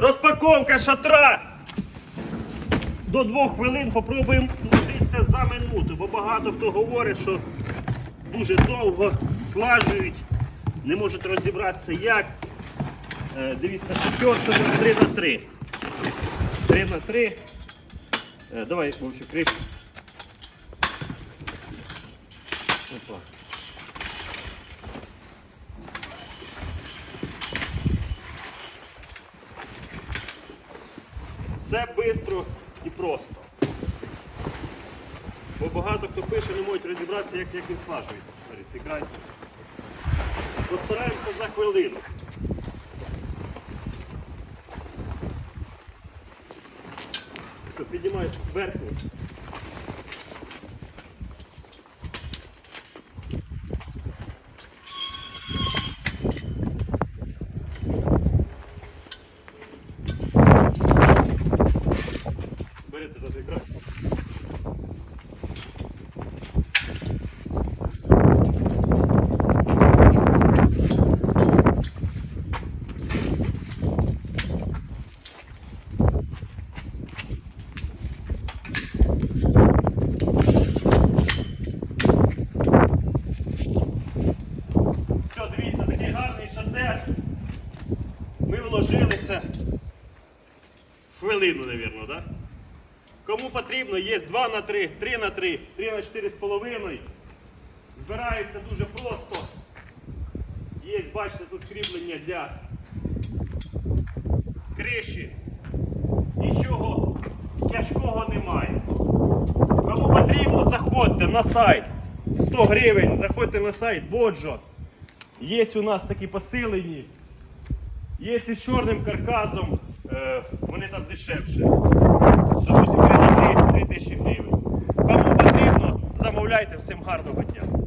Розпаковка шатра. До двох хвилин попробуємо вложитися за минуту, бо багато хто говорить, що дуже довго слажують, не можуть розібратися як. Е, дивіться, шатер це 3 на 3. 3 на 3. Е, давай, Вовчик, крик. Опа. Все швидко і просто. Бо багато хто пише, не можуть розібратися, як, як він слажується. Смотрите, цей. Постараємося за хвилину. Піднімають піднімай верхній. Берете за той край. Все, дивіться, такий гарний шатер. Вложилися хвилину, мабуть, да? Кому потрібно, є 2 на 3, 3 на 3, 3 на 4 з половиною. Збирається дуже просто. Є, бачите, тут кріплення для криші. Нічого тяжкого немає. Кому потрібно, заходьте на сайт. 100 гривень, заходьте на сайт Боджо. Є у нас такі посилені. Є з чорним каркасом, е, вони там дешевше. Допустим, 3 на 3, 3 тисячі гривень. Кому потрібно, замовляйте, всім гарного дня.